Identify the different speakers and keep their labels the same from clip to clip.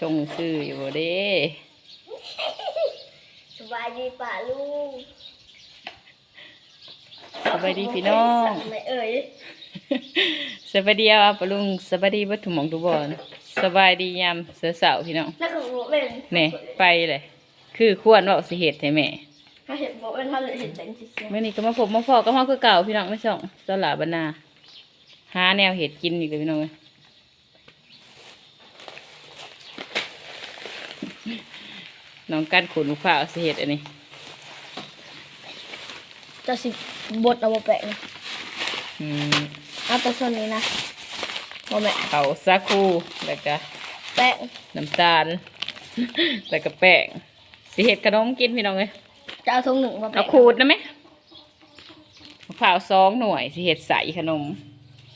Speaker 1: ชงคืออยู่บ่เด้
Speaker 2: สบายดีป่าลุง
Speaker 1: สบายดีพี่น้อง
Speaker 2: ไม่เอ่ย
Speaker 1: สบายดีอะปะลุงสบายดีเบ่ทุกหมองทุกบ่อนสบายดียามเสือเสาร์พี่น้อง
Speaker 2: แล้วก็บอกเป็น
Speaker 1: แหน่ไปเลย คือควรเว้าสิเฮ็ดให้แม่
Speaker 2: ถ้าเห็นบอกเป็นถ้าเห็นแสงสีเสียง
Speaker 1: มื้อนี้ก็มาพบมาพอกับเฮาคือเก่าพี่น้องไม่ส่องสลาบรรณาหาแนวเฮ็ดกินอีกเลยพี่น้องเอ้ย น้องกันขนลูกฟ้าเอาสิเฮ็ดอันนี้
Speaker 2: จะสิบดเอามาแปะนะ
Speaker 1: อืม
Speaker 2: เอาแต่ส่วนนี้นะบอแม่
Speaker 1: เขาซาคูแล้วก็
Speaker 2: แป้ง
Speaker 1: น้ำตาล แล้วก็แป้งสิเห็ดขนมกินพี่น้องเลย
Speaker 2: จะเอาทงหนึ่งมา
Speaker 1: เอา
Speaker 2: แปะ
Speaker 1: ขูดนะไหมมะพร้าวสองหน่วยสิเห็ดใส่ขนม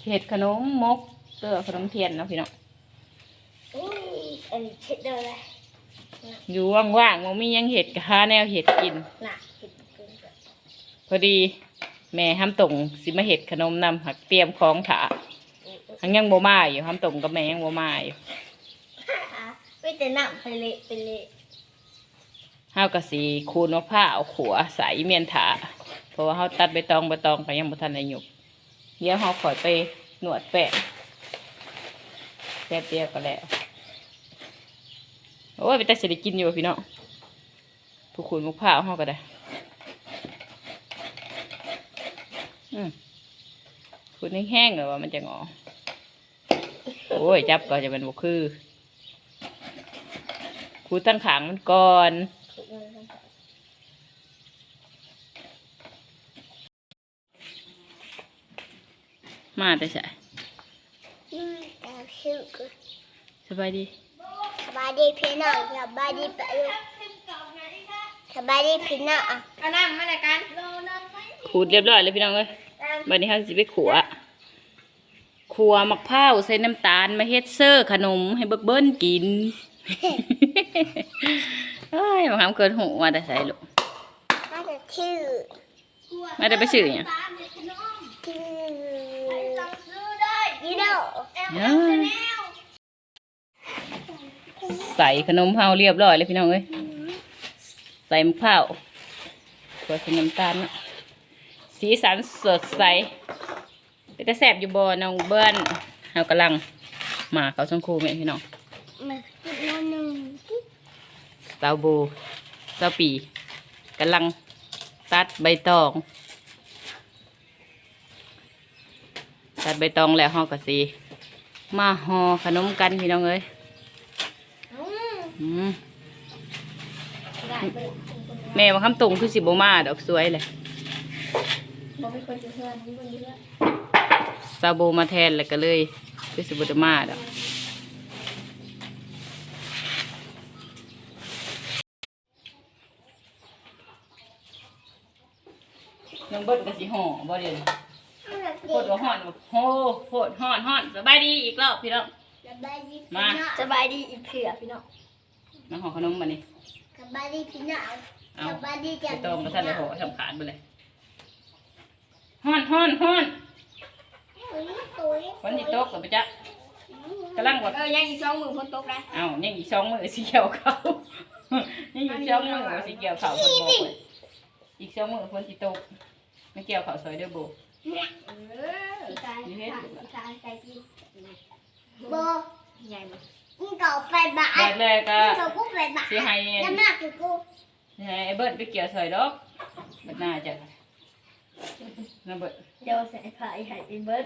Speaker 1: สิเห็ดขนมมกเตื้อขนมเทียนเนาะพี่น้อง
Speaker 2: อุ้ยอันนี้เช็ดเด้อเลย
Speaker 1: อยู่ว่างๆมันมีหยังเห็ดก็หาแนวเห็ดกิน
Speaker 2: น่ะเห็ดเกินไป
Speaker 1: พอดี แม่ห้ามตรงสิมาเห็ดขนมนำหักเตรียมของถาหังยังโบมาอยู่ห้ามตรงกับแม่ยังโบมาอยู่
Speaker 2: ไม่แต่น้ำไปเละไปเละ
Speaker 1: ห้าวกะสีคูนมะพร้าวขัวใส่เมียนถาเพราะว่าเขาตัดใบตองใบตองไปยังบ่ทันได้หยุกเดี๋ยวเขาขอยไปหนวดแป้งแป๊บเดียวก็แล้ว โอ้ยไปแต่สิได้กินอยู่พี่น้องผู้ขุนมะพร้าวเขาก็ได้อืมขุนแห้งๆเลยว่ามันจะงอ โอ้ย จับก็จะเป็นบุคือขูดตั้งขางมันก่อนมาแต่ใช่
Speaker 2: อืมแต่ชื่อก็
Speaker 1: สบายดี
Speaker 2: ส บายดีพี่น้องสบายดีปะลูกสบายดีพี่น้องอะเอาน้ำมาเลยกัน
Speaker 1: ขูดเรียบร้อยเลยพี่น้องเอ้ยบัดนี้เขาสิไปขัวขัวมะพร้าวใส่น้ำตาลมาเฮ็ดเซอร์ขนมให้เบิกเบิ้นกินเอ้ยมาทำเกินหูมาแต่ใส่ลูก
Speaker 2: มาแต่ชื่อ
Speaker 1: มาได้ไปซื้อหยัง
Speaker 2: ชื่อยูโน่
Speaker 1: เอ้ย ใส่ขนมเฮาเรียบร้อยเลยพี่น้องเอ้ยใส่มะพร้าวขัวใส่น้ำตาลเนาะสีสันสดใสเป็นตาแสบอยู่บ่น้องเบิ้นเฮากำลังมาเขาชงคูแม่พี่น้อง
Speaker 2: มากินน้ำหนึ่ง
Speaker 1: สาวโบสาวปีกำลังตัดใบตองตัดใบตองแล้วห่อก็สีมาห่อขนมกันพี่น้องเอ้ย
Speaker 2: อืมได้เบิด
Speaker 1: แม่มาคำตรงคือสิบมาดอกสวยเลย
Speaker 2: บอกเป็นคนจะเพื่อนคนเยอะ
Speaker 1: สาวโบมาแทนแล้วก็เลยคือสิบมาดอกน้องเบิ้ลก็สิห่อบ่เดียวนี้โพดว่าห่อนโหโพดห่อนห่อนสบายดีอีกรอบพี่น้อง
Speaker 2: สบายดี
Speaker 1: มา
Speaker 2: สบายดีอีกเถื่อพี่น้อง
Speaker 1: มาห่อขนมมานี่
Speaker 2: สบายดีพี่น้อง
Speaker 1: เอา
Speaker 2: สบายดีจั
Speaker 1: ไป
Speaker 2: ง
Speaker 1: ต้มมาท่านเลยห่อสำคัญไปเลยห่อนห่อนห่อน
Speaker 2: ตุ้ยตุ้ย
Speaker 1: วันที่โต๊ะกับไปจ๊ะกำลังว่า
Speaker 2: เออยังอีกสองมือพ้นตกได้
Speaker 1: เอ้ายังอีกสองมือสีเขียวเขายังอีกสองมือสีเขียวเขาคนบอกเลยอีกสองมือคนที่โต๊ะไม่เกี่ยวเขาซอยเด้อโบ
Speaker 2: เออตาย
Speaker 1: นี่เฮ็ด
Speaker 2: ตายตายกินโบ
Speaker 3: ใหญ่มา
Speaker 2: มึงเก่าไปบ้า
Speaker 1: แด
Speaker 2: น
Speaker 1: ดแรกก็
Speaker 2: มึงเก่ากูไปบ้าน
Speaker 1: สีให้
Speaker 2: น้ำหนักคือกู
Speaker 1: สิให้ไอ้เบิร์ดไปเกี่ยวซอยดอกเบิดหน้าจะน้าเบิด
Speaker 2: เดี๋ยวใส่ผ้าไอ้ไห่เบิร์ด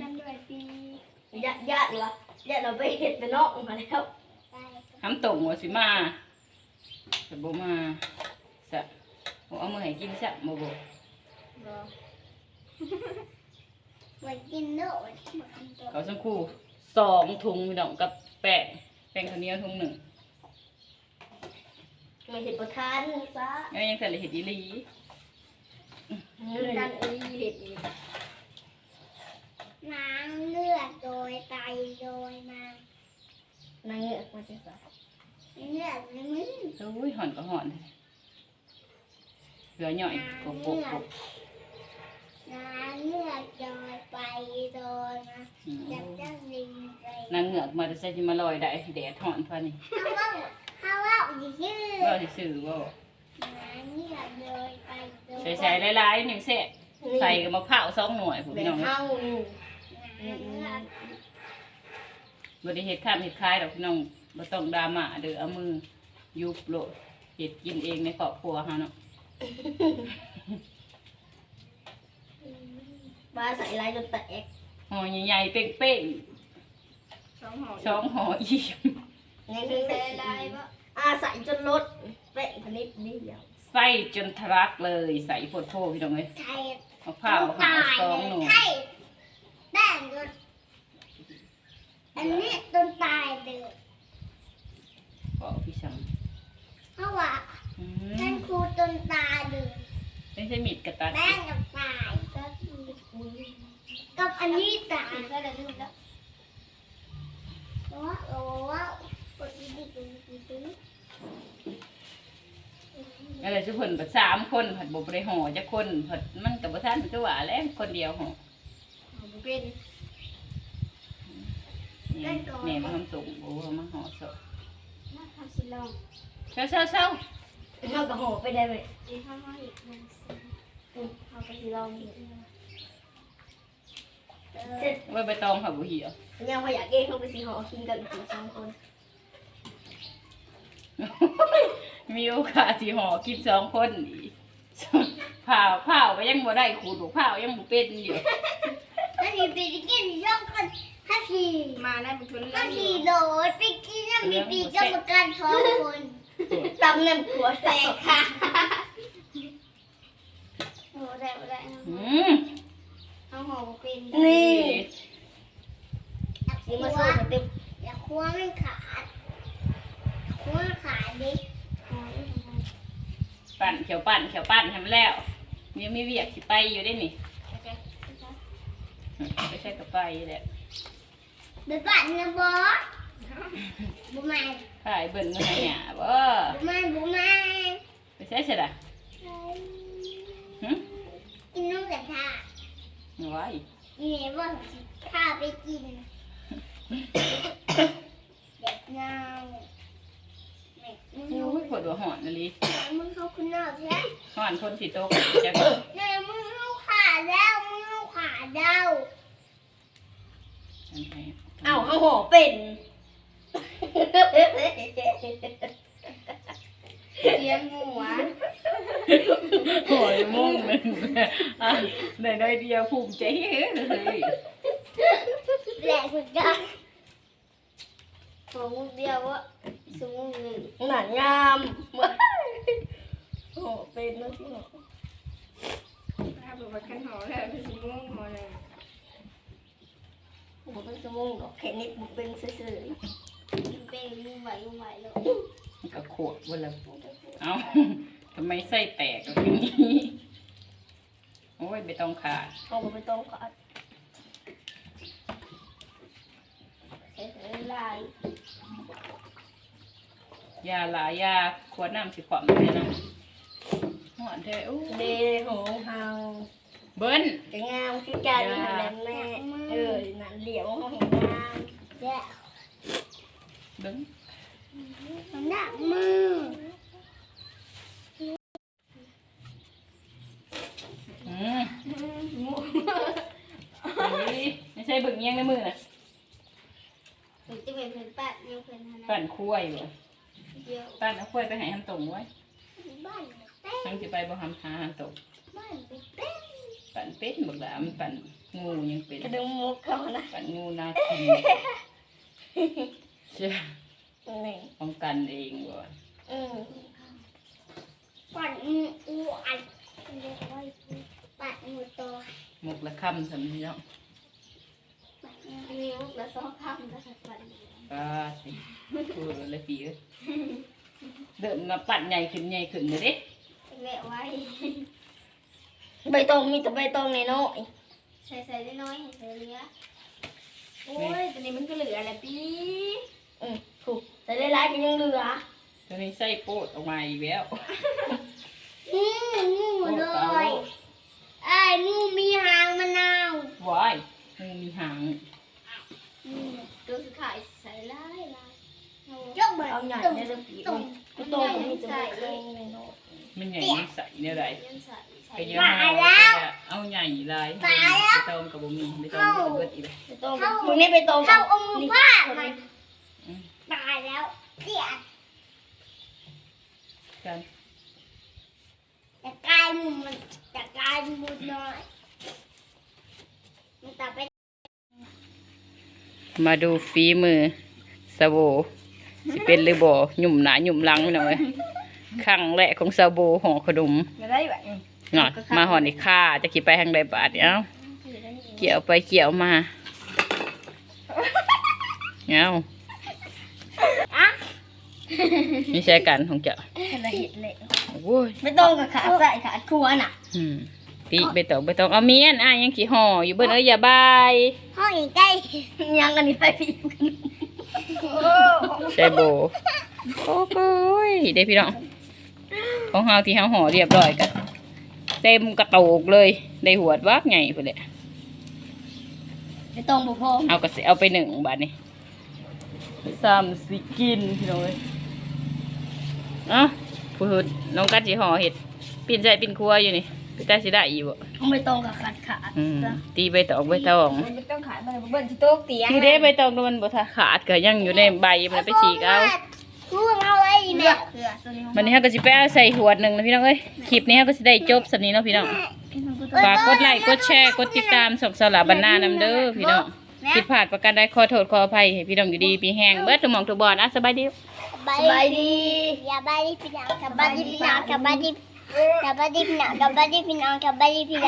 Speaker 2: นั่นด้วยปีญาติญาติวะญาติเราไปเห็ดไปนอกมาแล้ว
Speaker 1: ทำตรงว่าสิมาแต่โบมาสะโบเอามือให้กินสะโม โบ
Speaker 2: มากินเนาะ
Speaker 1: เขาสังคู่สองถุงพี่น้องกับแป้งแป้งข้าวเหนียวถุงหนึ่ง
Speaker 2: มาเห็ดประทานซะ
Speaker 1: แล้วยังแต่ละเห็ดอีหลี
Speaker 2: กันเอ้ยเห็ดอีกน้ำเลือดโดยไตโดยมานางเงือกมาจะใส่เงือกไม่มึง
Speaker 1: โอ้ยห่อนก็ห่อนเหลือหน่อยกบกบกบ
Speaker 2: น้ำเลือดโดยไปโดยมาจับเจ้าลิงไป
Speaker 1: นางเหงือกมาจะใส่ที่มาลอยได้แดดห่อนพอนี่
Speaker 2: เขาว่าเขาว่าชื่อ
Speaker 1: ก็สิซื้อบ่
Speaker 2: น้ำเลือดโดยไปโดย
Speaker 1: ใส่ใส่หลายๆหนึ่งเสะใส่กับมะพร้าวสองหน่วยผม
Speaker 3: แบ่
Speaker 1: พี่
Speaker 3: ง
Speaker 1: น้อง
Speaker 3: เฮานี่
Speaker 2: น้ำเลือด
Speaker 1: บ่ได้เฮ็ดข้ามเฮ็ดคายดอกพี่น้องบ่ต้องดราม่าเด้อเอามือยุบโลดเฮ็ดกินเองในครอบครัวเฮาเนาะ
Speaker 3: ว่าใส่ลายจนแตก
Speaker 1: ห่อใหญ่ๆเป้ง
Speaker 3: สองห่อ
Speaker 1: ๆสองห่ออิ่ม
Speaker 3: นี่คือใส่ลายบ่อ่าใส่จนลดเป๊ะพนิดเดียว
Speaker 1: ใส่จนทะลักเลย ใส่โพดโพพี่น้องเอ้ย
Speaker 2: ไทย
Speaker 1: มะพร้าวหาสองหน่วย
Speaker 2: ไทยแป้งจนอันนี้จนตายเลย
Speaker 1: ก็พี่ชัง
Speaker 2: เพราะว่า
Speaker 1: อื
Speaker 2: ท่าน
Speaker 1: ม
Speaker 2: ครูจนตายเลย
Speaker 1: ไม่ใช่มีดกระตัด
Speaker 2: แป้งกับตายก็ กับอันนี้ตายก็ได้ลืมแล้วว้าวว้าวกดดีดีดีดีดี
Speaker 1: อะไรทุกคนบัดสามคนผัดบ่ได้ห่อจักคนผัดมันกับบ่ทันคือว่าแล้วคนเดียวห่อ
Speaker 3: เป็น
Speaker 1: นี่แม่มาทำส่งโอ้เอามาห่อ
Speaker 2: สิลอง
Speaker 1: เช้าเช้าเช้า
Speaker 3: เฮาก็ห่อไปได้เว้ย
Speaker 2: อีกห้าห้าอีกหนึ่งสิ
Speaker 3: อืมเฮาก็สิลองอยู่
Speaker 2: เจ็ด
Speaker 1: ไว้ใบตองค่ะบุเหี่ยว
Speaker 3: ยังพออยากเองเฮาไปสิห่อกินกันถึงสองคน
Speaker 1: มีโอกาสที่ห่อกินสองคนอีกผ่าผ่าวก็ยังบ่ได้ขูดหรอผ่ายังบ่เป็นอยู่
Speaker 2: ถ้าทีไปกินย่อมกันถ้าที
Speaker 3: มาได้เป็นทุน
Speaker 2: ถ้าทีโดดไปกินย่อมมีปีกรรมการท้องคน
Speaker 3: ตำน้ำขัวแตกค่ะ
Speaker 2: โอ้ได้ได้
Speaker 1: อืม
Speaker 2: เอาหอมเป็น
Speaker 3: นี่
Speaker 2: อยาก
Speaker 3: สิ
Speaker 2: คั่ว
Speaker 3: มาสู้สเต็ป
Speaker 2: อยากคั่วมันขาดคั่วขาดดิ
Speaker 1: ปั่นเขียวปั่นเขียวปั่นทำแล้วยังมีเวียกสิไปอยู่ได้นี่ไม่ใช่กับไปแหละ
Speaker 2: เดี๋ยวปั่นนะบอสบุมา
Speaker 1: ถ่ายเบิ่นมือหยาบ่
Speaker 2: บุมาบุมา
Speaker 1: ไม่ใช่ใช่ละหึ
Speaker 2: กินนุ่มกระทะ
Speaker 1: ไว้
Speaker 2: นี่ว่าข้าไปกินเด็กเงาแม่มึง
Speaker 1: โอ้ยปวดหัวหอนอะไร
Speaker 2: มึงเข้าคุณนอกใช่ไหม
Speaker 1: หอนคนสิโตกจะก็
Speaker 2: เนี่ยมึงเข้าขาแล้วมึงเข้าขาแล้ว
Speaker 1: อันให้
Speaker 3: เอ้าเฮาห่อเป็น
Speaker 2: เลี้ยงหมูอะ
Speaker 1: โอ้ยมุ่งหนึ่งอะได้ได้เดียวภูมิใจเฮ้ย
Speaker 2: แหลกเหมือนกันของมึงเดียววะสมงหนึ่ง
Speaker 3: หนางามห่อเป็นเนาะที่ห่อ
Speaker 4: ถ้าบอกว่าขันหอแล้วเป็นสีม่วงหอแล้ว
Speaker 3: บ่เป็นสมองดอกแค่นี้บ่เป็นซื่อ
Speaker 2: เป็นมึงไหวมึงไหวแล้ว
Speaker 1: มันก็ขวดวันละ เอ้าทำไมไส้แตกแบบนี้โอ้ยไม่ต้องขาด
Speaker 3: ๆเฮาก็บ่ต้องขาดใส่ลาย
Speaker 1: ยาหลายยาขวดน้ำสิความเลยนะหอนเท่อู้
Speaker 3: เดของเฮา
Speaker 1: เบิ้ล
Speaker 3: จะงามคือกันนั่นแหละแม่เออนั่นเหลียวเฮาให้งาม
Speaker 2: แย่
Speaker 1: เบิ้ง
Speaker 2: หนักมือ
Speaker 1: อืมอุ้ยไม่ ใช่เบิ้งเงี้ยงในมือนะ
Speaker 2: มันจะเป็นเพื่อนป้ายังเพื่อนฮะนะ
Speaker 1: ปั่นคุ้ยบ่
Speaker 2: เดียว
Speaker 1: ปั่นเอาคุ้ยไปให้ทำตรงไว้
Speaker 2: บ้านเต้
Speaker 1: ทั้งสิไปบ่ทำหาทำตรง
Speaker 2: บ้านเต้
Speaker 1: ปั่นเป็ดบักหลามันปั่นงูยังเป็น
Speaker 3: กระดึงมุกเข้านะ
Speaker 1: ปั่นงูนาทีเชื่อ
Speaker 3: นี่
Speaker 1: ป้องกันเองบ่
Speaker 3: อืม
Speaker 2: ปั่นมืออ้วนเรียกว่าปั่นมือโต
Speaker 1: หมกละคำสำนี้เนาะ
Speaker 2: ปั่นนิ้วแล้วซ้อข้ามแล้วก็ปั่น
Speaker 1: ป้าสิพูดเลยปีเอ้ยเดินมาปั่นใหญ่ขึ้นใหญ่ขึ้นเลยเด้
Speaker 2: แวะไว้
Speaker 3: ใบตองมีแต่ใบตองน้อย
Speaker 2: ใส่ใส่ได้น้อยให้ใส่เยอะ
Speaker 4: โอ้ยตอนนี้มันก็เหลือแหละพี่
Speaker 3: ๆอืมถูกแต่ได้ร้ายก็ยังเหลือ
Speaker 1: ตัวนี้ไส้โปดออกมาอีกแล้ว
Speaker 2: อืมหมู
Speaker 1: โปด
Speaker 2: เล
Speaker 1: เอา
Speaker 2: ยอไอ้งูมีหางมะนาว
Speaker 1: วายงูมีหาง
Speaker 3: ตัวสุดท้ายใส่ลายลาย
Speaker 2: ยกเบิด
Speaker 3: เอาใหญ่
Speaker 2: ตุ่ม
Speaker 3: ในเรื่องปี
Speaker 2: ตุ่ม
Speaker 3: มันโตมันมีแต่เล็กในโน้ต
Speaker 1: มันใหญ่นิสัยเนี่ยไร
Speaker 3: ยันใส่ใส่
Speaker 1: ไปเยอะมากเอาใหญ่ลายไปต้มกับบุมีไปต้มกับเบิดอีกเลย
Speaker 3: ไปโตมึงนี่ไปโต
Speaker 2: เข้าเอามือพาดมันตายแล้วเสีย
Speaker 1: กัน
Speaker 2: จะกลายมุมมันจะกลายมุมน้อย มา
Speaker 1: ดูฝีมือสโบสิเป็นหรือบ่หยุ่มหนาหยุ่มหลังพี่น้องเอ้ยครั้งแรกของสโบห่อขนม
Speaker 3: ไม่ได้แบบ
Speaker 1: หน่อยมาห่อนี่ค่าจะขี่ไปทางใดบาทเนี่ยเอาเกี่ยวไปเกี่ยวมาเอา
Speaker 2: อะ
Speaker 1: นี่ใช่กันของเจ้า
Speaker 3: ละเอียดเลย
Speaker 1: โอ้ย
Speaker 3: ไม่ต้องกับขาใส่ขาครัวน่ะ
Speaker 1: อืม ปีไปตองไปตองเอาเมียนอะยังขี่ห่ออยู่เบิ้นเอ้ยอย่าบาย
Speaker 2: ห้องอีกใกล้
Speaker 3: ยังอันนี้ไปพี่กัน
Speaker 1: ใช่โบโอ้โหยเด้พี่น้องของเฮาที่เฮาห่อเรียบร้อยกันเต็มกระโตกเลยได้หวดวักใหญ่ไปเลย
Speaker 3: ไม่ต้องบุพอ
Speaker 1: เอากระเสเอาไปหนึ่งบาทนี่สามสิกินพี่น้องเอ้ยเอ้าพูดน้องกัดสิห่อเห็ดปีนใจปีนครัวอยู่นี่ พี่ตาสิได้อีบ่
Speaker 3: ไม่ต้องกับขาดขาด
Speaker 1: อืมตีใบตองใบตอง
Speaker 3: ไม่ต้องขายมันเบิ้ลที่โต๊ะเตียง
Speaker 1: คือเด้ใบตองมันบ่ทาขาดก็ยังอยู่ในใบมันไปฉีกเอา
Speaker 2: กูเอาไว้
Speaker 3: เลื
Speaker 2: แม่
Speaker 3: อกเกลือตัวนี้
Speaker 1: วันนี้เฮาก็สิไปเอาใส่หวดหนึ่งนะพี่น้องเอ้ยคลิปนี้เฮาก็สิได้จบสันนี้เนาะพี่น้องฝากกดไลค์กดแชร์กดติดตามส่งสลาบรรณานำเด้อพี่น้องผิดพลาดประการใดขอโทษขออภัยให้พี่น้องอยู่ดีมีแห้งเบิดทุกหมองทุกบอนอะสบายดี
Speaker 3: สบายดี
Speaker 2: อย่าบายดีพี่น้องกับบายดีพี่น้องกับบายดีกับบายดีพี่น้อง กับบายดี